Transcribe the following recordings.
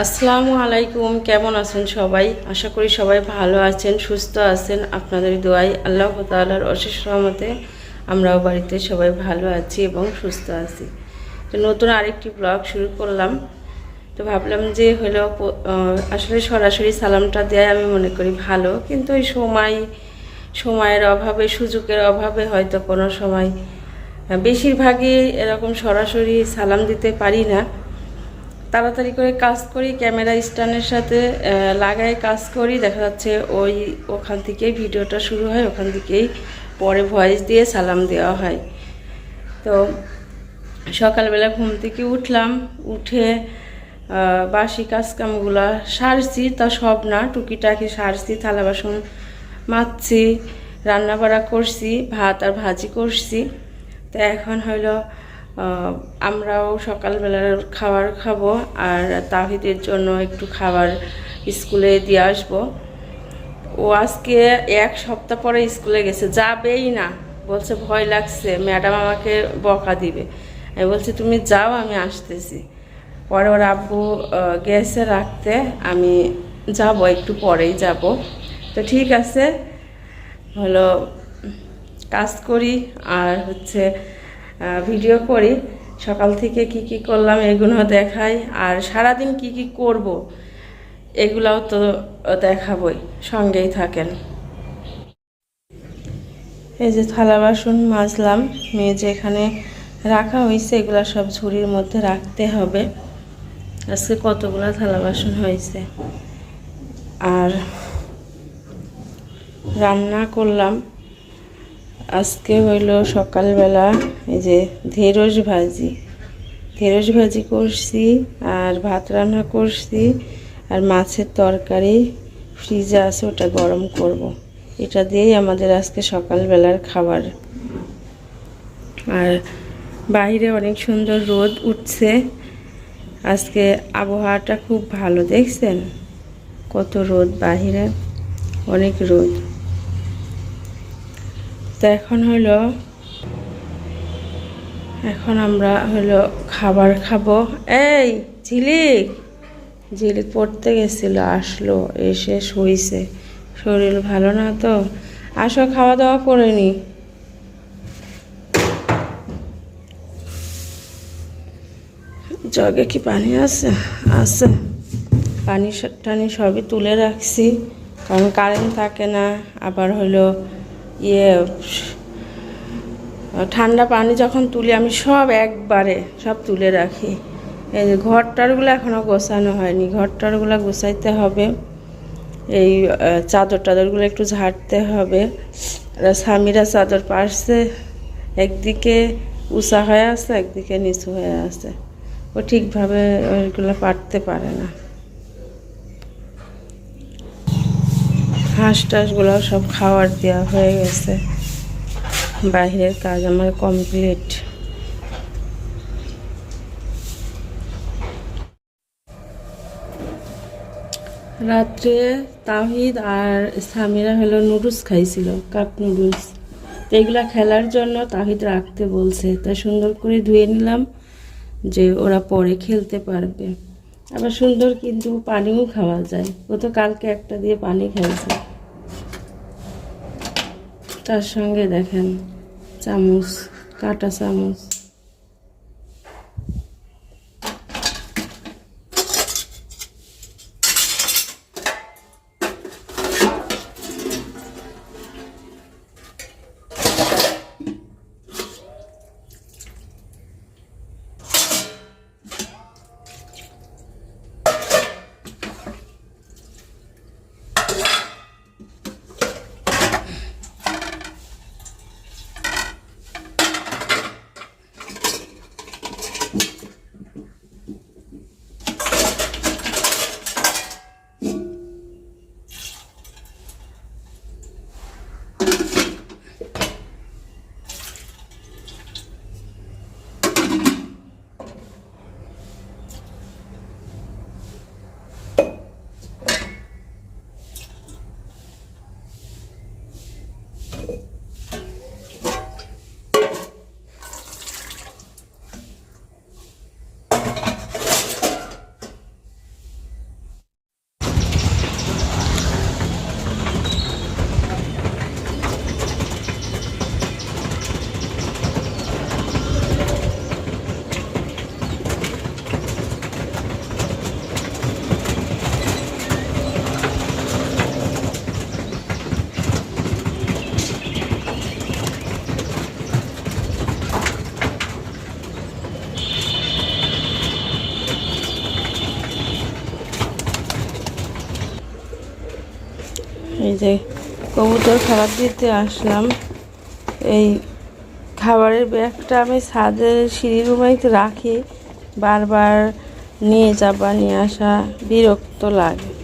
আসসালামু আলাইকুম, কেমন আছেন সবাই? আশা করি সবাই ভালো আছেন, সুস্থ আছেন। আপনাদের দোয়াই আল্লাহ তাআলার অশেষ রহমতে আমরাও বাড়িতে সবাই ভালো আছি এবং সুস্থ আছি। তো নতুন আরেকটি ব্লগ শুরু করলাম। তো ভাবলাম যে হলো আসলে সরাসরি সালামটা দেয় আমি মনে করি ভালো। কিন্তু ওই সময়, সময়ের অভাবে, সুযোগের অভাবে হয়তো কোনো সময় বেশিরভাগই এরকম সরাসরি সালাম দিতে পারি না। তাড়াতাড়ি করে কাজ করি, ক্যামেরা স্ট্যান্ডের সাথে লাগাই কাজ করি। দেখা যাচ্ছে ওই ওখান থেকেই ভিডিওটা শুরু হয়, ওখান থেকেই পরে ভয়েস দিয়ে সালাম দেওয়া হয়। তো সকালবেলা ঘুম থেকে উঠলাম, উঠে বাসি কাজকামগুলো সারছি, তা সব না, টুকিটাকি সারছি, থালা বাসন মাজছি রান্না বাড়া করছি, ভাত আর ভাজি করছি। তো এখন হইল আমরাও সকালবেলার খাবার খাব আর তাহিদের জন্য একটু খাবার স্কুলে দিয়ে আসব। ও আজকে এক সপ্তাহ পরে স্কুলে গেছে, যাবেই না। বলছে, ভয় লাগছে, ম্যাডাম আমাকে বকা দিবে। আমি বলছি, তুমি যাও, আমি আসতেছি। পরে ওর আব্বু গেছে রাখতে, আমি যাব, একটু পরেই যাব। তো ঠিক আছে, হলো, কাজ করি, আর হচ্ছে ভিডিও করি। সকাল থেকে কি কি করলাম এগুলো দেখাই। আর সারাদিন কি কি করব, এগুলাও তো দেখাবই। সঙ্গেই থাকেন। এই যে থালা বাসন মাজলাম। মেজে এখানে রাখা হয়েছে এগুলা সব ঝুড়ির মধ্যে রাখতে হবে। আজকে কতগুলো থালা বাসন হয়েছে আর রান্না করলাম। আজকে হইল সকালবেলা এই যে ঢেঁড়স ভাজি। ঢেঁড়স ভাজি করছি আর ভাত রান্না করছি আর মাছের তরকারি। ফ্রিজে আছে, ওটা গরম করব। এটা দিয়েই আমাদের আজকে সকালবেলার খাবার। আর বাইরে অনেক সুন্দর রোদ উঠছে। আজকে আবহাওয়াটা খুব ভালো, দেখছেন? কত রোদ বাহিরে অনেক রোদ। তো এখন হলো, এখন আমরা হলো খাবার খাব। এই ঝিলিক ঝিলিক পড়তে গেছিল, আসলো, এসে শুইছে। শরীর ভালো না তো? আসো খাওয়া দাওয়া করে নি। জগে কি পানি আছে? আছে। পানি টানি সবই তুলে রাখছি, কারণ কারেন্ট থাকে না। আবার হলো ইয়ে ঠান্ডা পানি যখন তুলি, আমি সব একবারে সব তুলে রাখি। এই যে ঘর ঘরটারগুলো এখনও গোছানো হয়নি। ঘর ঘরটারগুলো গোছাইতে হবে। এই চাদর টাদরগুলো একটু ঝাড়তে হবে। স্বামীরা চাদর পারছে, একদিকে উঁচা হয়ে আছে, একদিকে নিচু হয়ে আছে। ও ঠিকভাবে ওইগুলো পারতে পারে না। হাঁস টাসগুলো সব খাবার দেওয়া হয়ে গেছে। বাইরের কাজ আমার কমপ্লিট রাত্রে তাহিদ আর স্বামীরা হলো নুডলস খাইছিল, কাপ নুডলস। তো এগুলা খেলার জন্য তাহিদ রাখতে বলছে। তাই সুন্দর করে ধুয়ে নিলাম যে ওরা পরে খেলতে পারবে। আবার সুন্দর কিন্তু পানিও খাওয়া যায়। ও তো কালকে একটা দিয়ে পানি খাইছে। তার সঙ্গে দেখেন চামচ কাটা চামচ। যে কবুতর খাবার দিতে আসলাম। এই খাবারের ব্যাগটা আমি ছাদের সিঁড়ি রুমাইতে রাখি। বারবার নিয়ে যাবা, নিয়ে আসা বিরক্ত লাগে।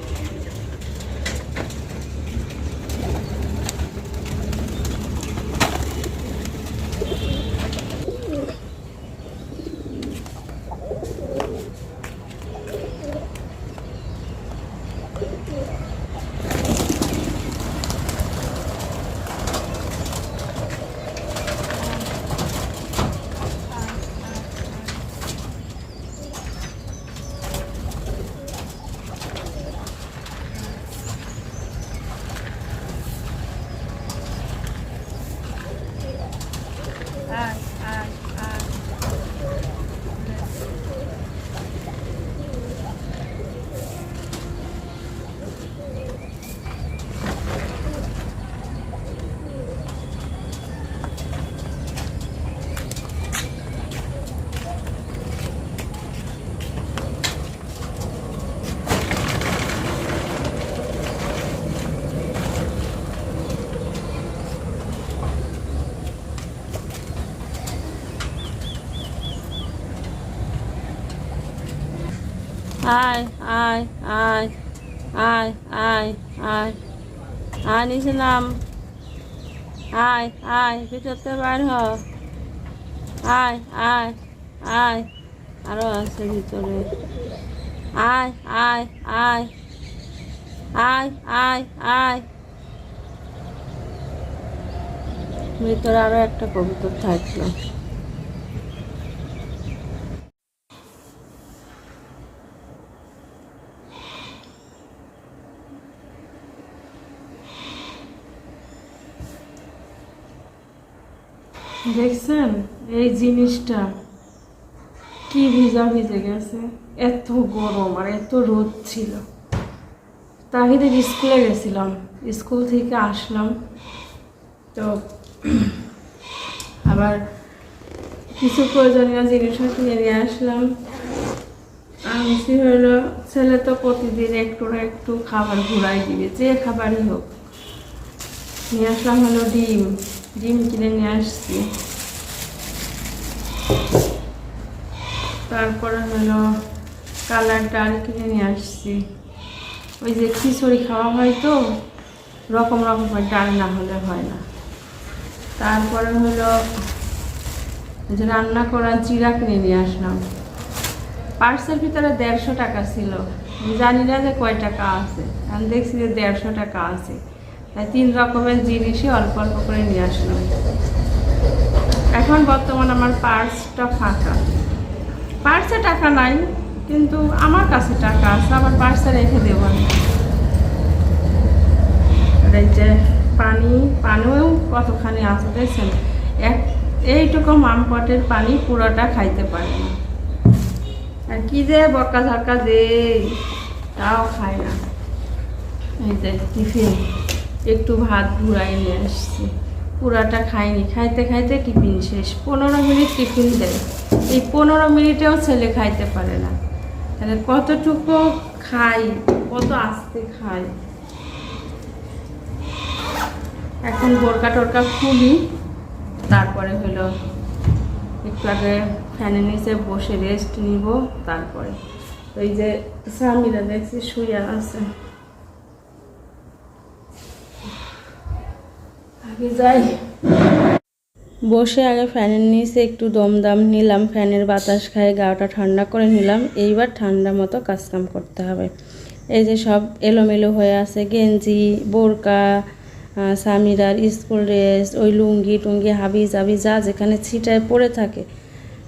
আয় আয় আয় আয় আয় আয় আয় নিচে নাম আয় আয় ভিতরতে বার হ আয় আয় আয়, আরও আছে ভিতরে। আয় আয় আয় আয় আয় আয়। ভিতরে আরও একটা কবুতর থাকল। দেখছেন? এই জিনিসটা কি ভিজা ভিজে গেছে? এত গরম আর এত রোদ ছিল। তাহিদের স্কুলে গেছিলাম। স্কুল থেকে আসলাম। তো আবার কিছু প্রয়োজনীয় জিনিসও কিনে নিয়ে আসলাম। আনছি হলো, ছেলে তো প্রতিদিন একটু না একটু খাবার ঘুরাই দিবে। যে খাবারই হোক। নিয়ে আসলাম হলো ডিম। ডিম কিনে নিয়ে আসছি তারপরে হলো কালার ডাল কিনে নিয়ে আসছি ওই যে খিচুড়ি খাওয়া হয় তো রকম রকমের ডাল না হলে হয় না তারপরে হলো যে রান্না করা জিরা কিনে নিয়ে আসলাম পার্সের ভিতরে দেড়শো টাকা ছিল জানি না যে কয় টাকা আছে আমি দেখছি যে দেড়শো টাকা আছে তিন রকমের জিনিসই অল্প অল্প করে নিয়ে আসলাম। এখন বর্তমান আমার পার্সটা ফাঁকা। পার্সে টাকা নাই, কিন্তু আমার কাছে টাকা আছে আমার পার্সে রেখে দেবো আমি। এই যে পানি, পানিও কতখানি আছে দেখছেন? এক, এইটুকু মামপটের পানি পুরোটা খাইতে পারে না। আর কি যে বক্কা ঝাক্কা দে তাও খায় না। এই যে টিফিন। একটু ভাত ঘুরাই নিয়ে আসছি। পুরাটা খাইনি। খাইতে খাইতে টিফিন শেষ। পনেরো মিনিট টিফিন দেয়। এই পনেরো মিনিটেও ছেলে খাইতে পারে না। তাহলে কতটুকু খাই? কত আস্তে খাই? এখন বোরকা টোরকা খুলি। তারপরে হলো একটু আগে ফ্যানের নিচে বসে রেস্ট নিব। তারপরে। ওই যে স্বামীরা দেখছি শুয়ে আছে। যাই। বসে আগে ফ্যানের নিচে একটু দমদম নিলাম, ফ্যানের বাতাস খাই গাটা ঠান্ডা করে নিলাম, এইবার ঠান্ডা মতো কাজকাম করতে হবে। এই যে সব এলোমেলো হয়ে আছে, গেঞ্জি, বোরকা সামিরার স্কুল ড্রেস, ওই লুঙ্গি টুঙ্গি, হাবি জাবি, যা যেখানে ছিটায় পড়ে থাকে,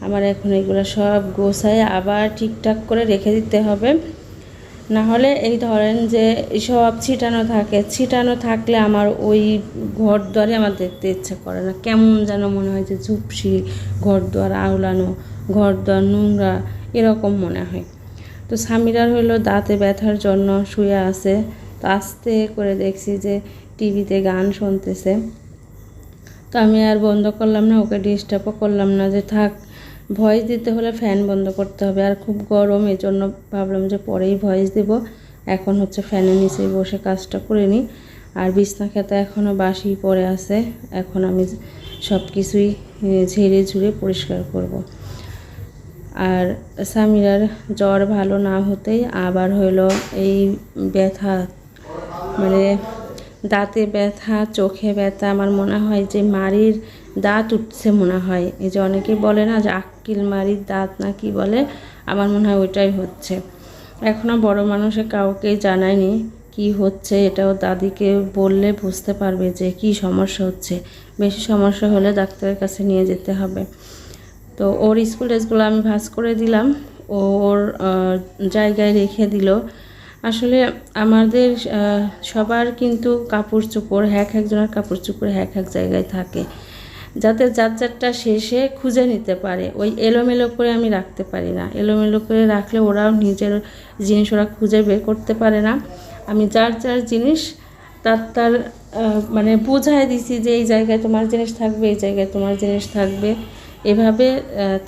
আমার এখন এগুলো সব গোছায় আবার ঠিকঠাক করে রেখে দিতে হবে। না হলে এই ধরেন যে সব ছিটানো থাকে, ছিটানো থাকলে আমার ওই ঘর দ্বারে আমার দেখতে ইচ্ছে করে না। কেমন যেন মনে হয় যে ঝুপসি ঘর দ্বার আউলানো ঘর দ্বার নোংরা, এরকম মনে হয়। তো স্বামীরার হলো দাঁতে ব্যথার জন্য শুয়ে আছে। তো আস্তে করে দেখছি যে টিভিতে গান শুনতেছে। তো আমি আর বন্ধ করলাম না, ওকে ডিস্টার্বও করলাম না যে থাক ভয়েস দিতে হলে ফ্যান বন্ধ করতে হবে। আর খুব গরম এই জন্য ভাবলাম যে পরেই ভয়েস দেব। এখন হচ্ছে ফ্যানের নিচেই বসে কাজটা করে নিই। আর বিছনা খেতে এখনও বাসি পড়ে আছে। এখন আমি সব কিছুই ঝেড়ে ঝুড়ে পরিষ্কার করব। আর সামিরার জ্বর ভালো না হতেই আবার হইল এই ব্যথা। মানে দাঁতে ব্যথা, চোখে ব্যথা, আমার মনে হয় যে মারির দাঁত উঠছে মনে হয়। এই যে অনেকে বলে না যে আক্কিল মারির দাঁত না কি বলে, আমার মনে হয় ওইটাই হচ্ছে। এখনও বড় মানুষে কাউকে জানায়নি কি হচ্ছে, এটাও দাদিকে বললে বুঝতে পারবে যে কি সমস্যা হচ্ছে। বেশি সমস্যা হলে ডাক্তারের কাছে নিয়ে যেতে হবে। তো ওর স্কুল ড্রেসগুলো আমি ভাঁজ করে দিলাম। ওর জায়গায় রেখে দিল। আসলে আমাদের সবার কিন্তু কাপড় চোপড়, এক একজনের কাপড় চোপড় এক এক জায়গায় থাকে। যাতে যার যারটা শেষে খুঁজে নিতে পারে। ওই এলোমেলো করে আমি রাখতে পারি না। এলোমেলো করে রাখলে ওরাও নিজের জিনিস ওরা খুঁজে বের করতে পারে না। আমি যার যার জিনিস তার তার মানে বোঝায় দিছি যে এই জায়গায় তোমার জিনিস থাকবে, এই জায়গায় তোমার জিনিস থাকবে। এভাবে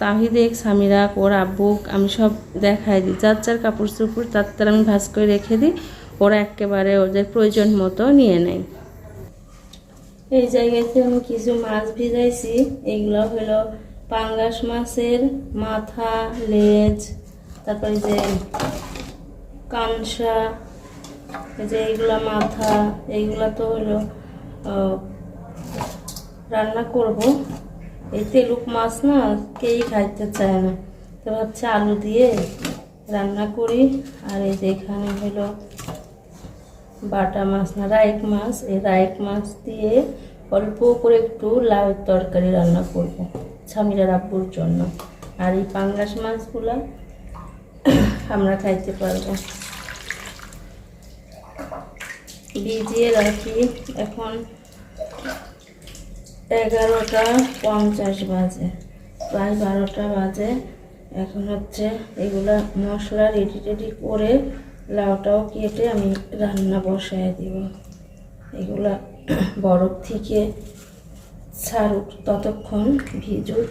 তাহিদেক সামিরা ওর আব্বুক আমি সব দেখাই দিই। যার যার কাপড় চোপড়, তার তার আমি ভাজ করে রেখে দিই। ওরা একেবারে ওদের প্রয়োজন মতো নিয়ে নেয়। এই জায়গাতে আমি কিছু মাছ ভিজাইছি। এগুলো হলো পাঙ্গাস মাছের মাথা, লেজ, তারপরে যে কানসা, এই যে এইগুলা মাথা এইগুলা তো হলো রান্না করব। এই তেলুক মাছ না কেই খাইতে চায় না। তো ভাবছি আলু দিয়ে রান্না করি। আর এই যে এখানে হলো বাটা মাছ না রায়েক মাছ। এই রায়েক মাছ দিয়ে অল্প করে একটু লাউয়ের তরকারি রান্না করব স্বামীরা আব্বুর জন্য। আর এই পাঙ্গাস মাছগুলো আমরা খাইতে পারব। ভিজিয়ে রাখি। এখন এগারোটা পঞ্চাশ বাজে। প্রায় বারোটা বাজে। এখন হচ্ছে এগুলা মশলা রেডি টেডি করে লাউটাও কেটে আমি রান্না বসায় দিব। এগুলা বরফ থেকে ছাড়ুক ততক্ষণ ভিজুক।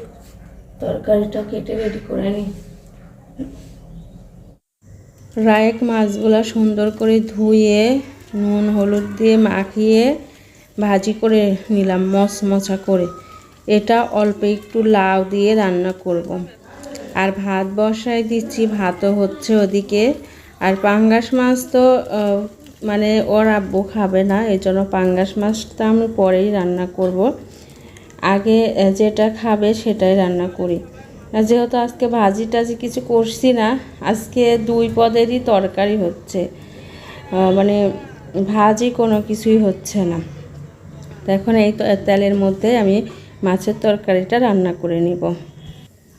তরকারিটা কেটে রেডি করে নিই রায়েক মাছগুলো সুন্দর করে ধুয়ে, নুন, হলুদ দিয়ে মাখিয়ে ভাজি করে নিলাম মচমচা করে। এটা অল্প একটু লাউ দিয়ে রান্না করব। আর ভাত বসায় দিচ্ছি, ভাতও হচ্ছে ওদিকে। আর পাঙ্গাস মাছ তো মানে ওর আব্বু খাবে না এই জন্য পাঙ্গাস মাছটা আমি পরেই রান্না করব। আগে যেটা খাবে সেটাই রান্না করি। যেহেতু আজকে ভাজি টাজি কিছু করছি না, আজকে দুই পদেরই তরকারি হচ্ছে। মানে ভাজি কোনো কিছুই হচ্ছে না। তো এখন এই তেলের মধ্যে আমি মাছের তরকারিটা রান্না করে নিব।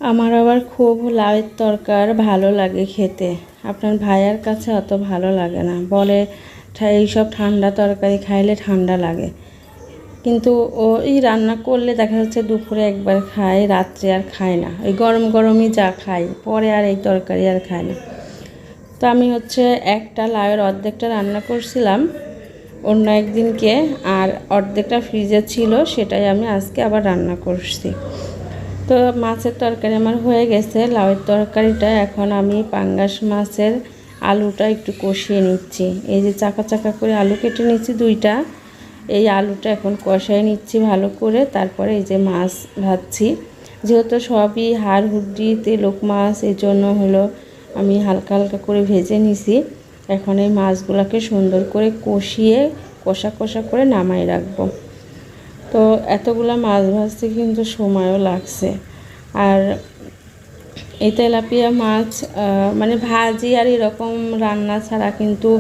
আমার আবার খুব লাউয়ের তরকার ভালো লাগে খেতে। আপনার ভাইয়ার কাছে অত ভালো লাগে না। বলে, "ঠা- এইসব ঠান্ডা তরকারি খাইলে ঠান্ডা লাগে। কিন্তু ও এই রান্না করলে দেখা যাচ্ছে দুপুরে একবার খায়, রাত্রে আর খায় না। ওই গরম গরমই যা খায়, পরে আর এই তরকারি আর খায় না। তো আমি হচ্ছে একটা লাউয়ের অর্ধেকটা রান্না করছিলাম। অন্য একদিনকে আর অর্ধেকটা ফ্রিজে ছিল, সেটাই আমি আজকে আবার রান্না করছি। তো মাছের তরকারি আমার হয়ে গেছে, লাউয়ের তরকারিটা। এখন আমি পাঙ্গাস মাছের আলুটা একটু কষিয়ে নিচ্ছি। এই যে চাকা চাকা করে আলু কেটে নিচ্ছি দুইটা। এই আলুটা এখন কষাই নিচ্ছি ভালো করে, তারপরে এই যে মাছ ভাজছি। যেহেতু সবই হাড়, হুড্ডি, তেলুক মাছ এই জন্য হলো আমি হালকা হালকা করে ভেজে নিছি। এখন এই মাছগুলোকে সুন্দর করে কষিয়ে, কষা কষা করে নামাই রাখব। তো এতগুলা মাছ ভাজতে কিন্তু সময়ও লাগছে। আর এই তেলাপিয়া মাছ মানে ভাজি আর এরকম রান্না ছাড়া কিন্তু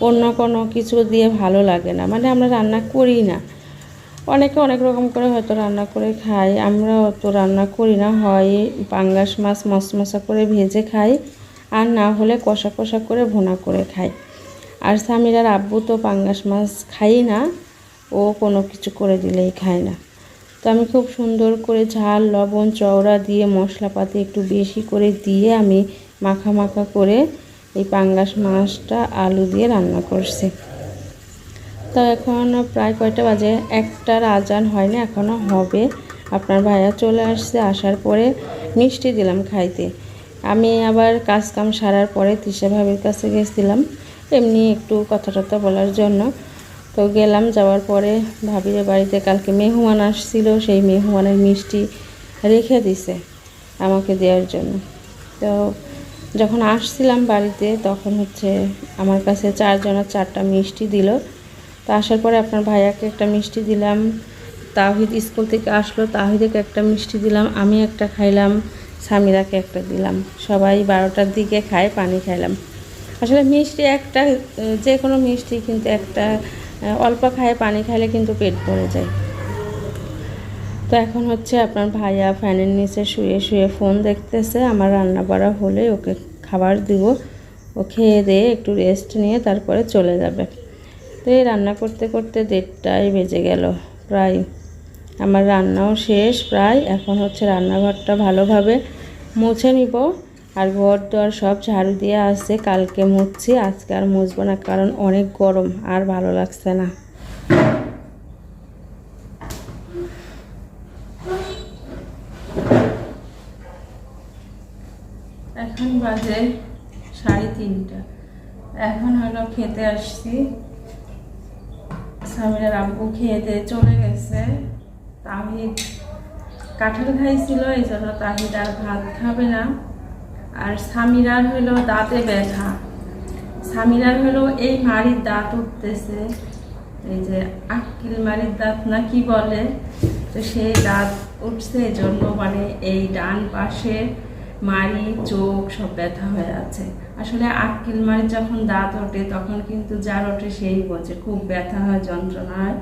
অন্য কোনো কিছু দিয়ে ভালো লাগে না। মানে আমরা রান্না করি না। অনেকে অনেক রকম করে হয়তো রান্না করে খাই আমরা অত রান্না করি না। হয় পাঙ্গাস মাছ মশমশা করে ভেজে খাই। আর না হলে কষা কষা করে ভুনা করে খাই আর স্বামীরার আব্বু তো পাঙ্গাস মাছ খাই না, ও কোনো কিছু করে দিলেই খায় না। তো আমি খুব সুন্দর করে ঝাল, লবণ, চওড়া দিয়ে মশলাপাতি একটু বেশি করে দিয়ে আমি মাখা মাখা করে এই পাঙ্গাস মাছটা আলু দিয়ে রান্না করছি। তো এখন প্রায় কয়টা বাজে? একটার আজান হয়নি এখনও হবে। আপনার ভাইয়া চলে আসছে, আসার পরে মিষ্টি দিলাম খাইতে। আমি আবার কাজ কাম সারার পরে তৃষা ভাবির কাছে গেছিলাম। এমনি একটু কথা টথা বলার জন্য। তো গেলাম, যাওয়ার পরে ভাবির বাড়িতে কালকে মেহমান আসছিল, সেই মেহমানের মিষ্টি রেখে দিছে আমাকে দেওয়ার জন্য। তো যখন আসছিলাম বাড়িতে, তখন হচ্ছে আমার কাছে চারজনের চারটা মিষ্টি দিল। তো আসার পরে আপনার ভাইয়াকে একটা মিষ্টি দিলাম তাহিদ স্কুল থেকে আসলো তাহিদকে একটা মিষ্টি দিলাম, আমি একটা খাইলাম। সামিরাকে একটা দিলাম। সবাই বারোটার দিকে খায়, পানি খাইলাম। আসলে মিষ্টি একটা যে কোনো মিষ্টি কিন্তু একটা অল্প খায়, পানি খাইলে কিন্তু পেট ভরে যায়। তো এখন হচ্ছে আপনার ভাইয়া ফ্যানের নিচে শুয়ে শুয়ে ফোন দেখতেছে, আমার রান্না বাড়া হলে ওকে খাবার দিব। ও খেয়ে দিয়ে একটু রেস্ট নিয়ে তারপরে চলে যাবে। তো এই রান্না করতে করতে দেড়টাই বেজে গেল, প্রায় আমার রান্নাও শেষ প্রায়। এখন হচ্ছে রান্নাঘরটা ভালোভাবে মুছে নিব। আর ঘর দর সব ঝাড়ু দিয়ে আসছে, কালকে মুছছি, আজকে আর মুছবো না কারণ অনেক গরম, আর ভালো লাগছে না। এখন বাজে সাড়ে তিনটা। এখন হলো খেতে আসছি। সামিরার আব্বু খেয়ে দিয়ে চলে গেছে। তাহিদ কাঁঠাল খাইছিল এই জন্য তাহিদ আর ভাত খাবে না। আর স্বামীরার হলো দাঁতে ব্যথা। স্বামীরার হলো এই মাড়ির দাঁত উঠতেছে। এই যে আক্কিল মারির দাঁত না কি বলে? তো সেই দাঁত উঠছে, এই জন্য মানে এই ডান পাশে মারি চোখ সব ব্যথা হয়ে আছে। আসলে আক্কিল মারির যখন দাঁত ওঠে, তখন কিন্তু যার ওঠে সেই বোঝে, খুব ব্যথা হয়, যন্ত্রণা হয়।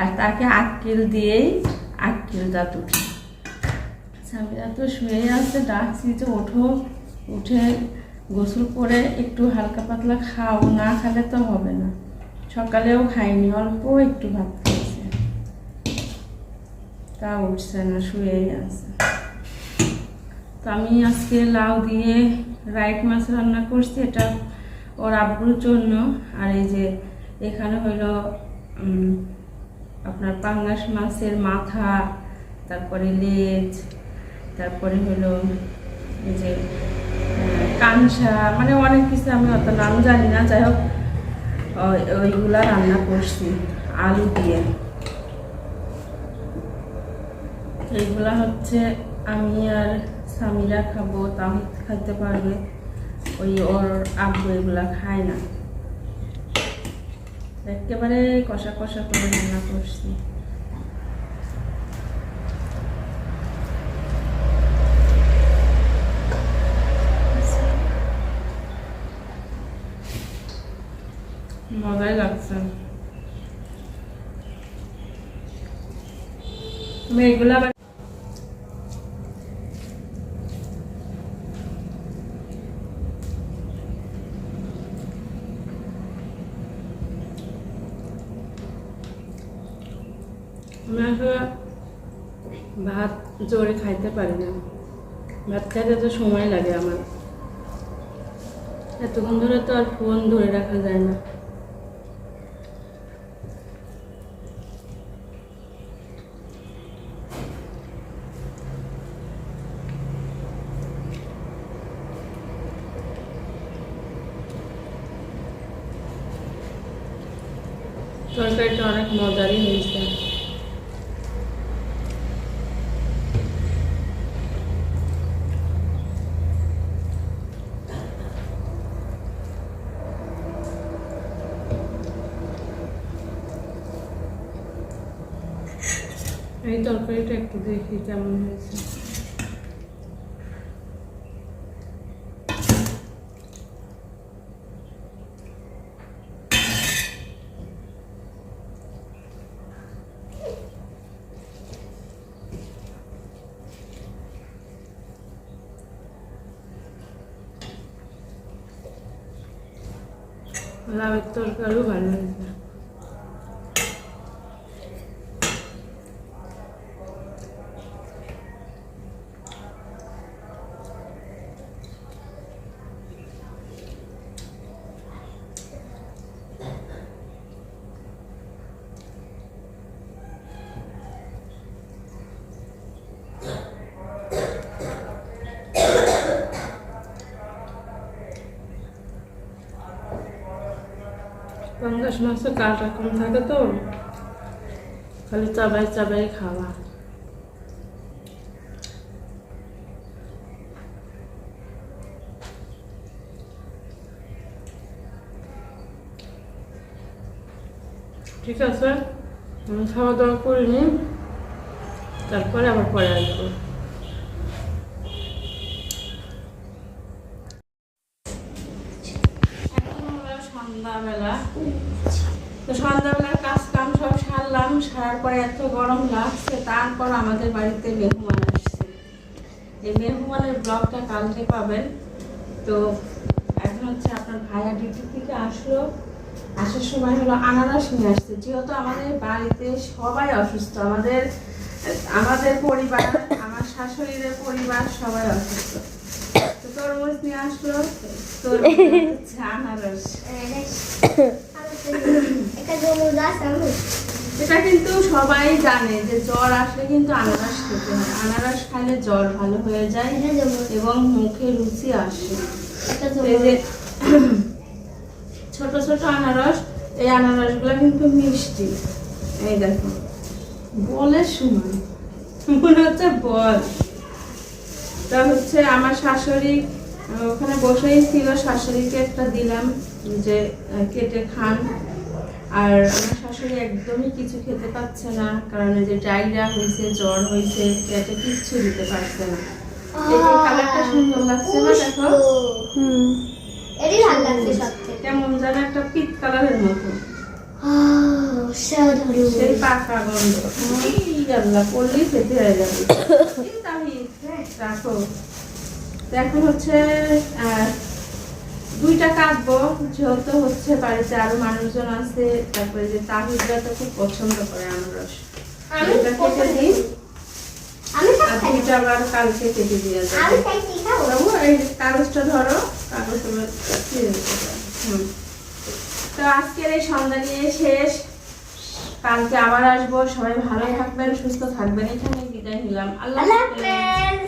আর তাকে আক্কিল দিয়েই তো শুয়ে আছে ডাকছি যে ওঠো। উঠে গোসল করে একটু হালকা পাতলা খাও, না খেলে তো হবে না। সকালেও খাইনি অল্প একটু ভাত খাইছে। তা উঠছে না, শুয়েই আছে। তো আমি আজকে লাউ দিয়ে রাইট মাছ রান্না করছি, এটা ওর আব্বুর জন্য। আর এই যে এখানে হইল আপনার পাঙ্গাস মাছের মাথা, তারপরে লেজ, তারপরে হলো এই যে কানসা মানে অনেক কিছু আমি অত নাম জানি না। যাই হোক ওইগুলা রান্না করছি, আলু দিয়ে। এইগুলা হচ্ছে আমি আর স্বামীরা খাব তাহিদ খাইতে পারবে। ওই ওর আব্বু এগুলা খায় না। একেবারে কষা কষা করে রান্না করছি। মজাই লাগছে। এগুলা আবার আমি আসলে ভাত জোরে খাইতে পারি না। ভাত খাইতে তো সময় লাগে আমার। এতক্ষণ ধরে তো আর ফোন ধরে রাখা যায় না তরকারিটা অনেক মজারই হয়েছে এই তরকারিটা একটু দেখি কেমন হয়েছে লাউয়ের তরকারিও ভালো মাছের কাটা কম থাকে তো। খালি চাবাই চাবাই খাওয়া। ঠিক আছে, আমি খাওয়া দাওয়া করিনি। তারপরে আবার পরে আসব এখন হলো সন্ধ্যাবেলা তো সন্ধ্যাবেলার কাজ কাম সব সারলাম সারার পরে এত গরম লাগছে, তারপর আমাদের বাড়িতে মেহমান আসছে। এই মেহমানের ব্লগটা কালকে পাবেন। তো এখন হচ্ছে আপনার ভাইয়া ডিউটি থেকে আসলো। আসার সময় হলো আনারস নিয়ে আসছে। যেহেতু আমাদের বাড়িতে সবাই অসুস্থ, আমাদের আমাদের পরিবার, আমার শাশুড়িদের পরিবার সবাই অসুস্থ। তো তরমুজ নিয়ে আসলো। তরমুজ আনারস। একটা জমুর গাছ এটা কিন্তু সবাই জানে যে জ্বর আসলে কিন্তু আনারস খেতে হয়। আনারস খাইলে জ্বর ভালো হয়ে যায় এবং মুখে রুচি আসে। ছোট ছোট আনারস, এই আনারসগুলো কিন্তু মিষ্টি। এই দেখো বলে সময়। মনে হচ্ছে বল। তা হচ্ছে আমার শাশুড়ি, ওখানে বসেই ছিল, শাশুড়িকে একটা দিলাম যে কেটে খান। আর আমার শাশুড়ি একদমই কিছু খেতে পাচ্ছে না কারণ যে ডায়রিয়া হয়েছে জ্বর হয়েছে পেটে কিচ্ছু দিতে পারছে না। কালারটা সুন্দর লাগছে না দেখো। এটাই ভালো লাগছে সবথেকে। কেমন যেন একটা পিত কালারের মতো। সেই পাকা গন্ধ। এই আল্লাহ পড়লেই খেতে হয়ে যাবে। হ্যাঁ, রাখো। তো এখন হচ্ছে দুইটা কাটবো যেহেতু হচ্ছে বাড়িতে আরও মানুষজন আছে তারপরে যে তাহিদরা তো খুব পছন্দ করে আনারস। আমি দুইটা কেটে দিই। আর দুইটা আবার কালকে কেটে দিয়ে যাবে। খাই কি খাব? বাবু এই কাগজটা ধরো কাগজ হুম। তো আজকের এই সন্ধ্যা নিয়ে শেষ। কালকে আবার আসব। সবাই ভালো থাকবেন সুস্থ থাকবেন। এখানে বিদায় নিলাম। আল্লাহ হাফেজ।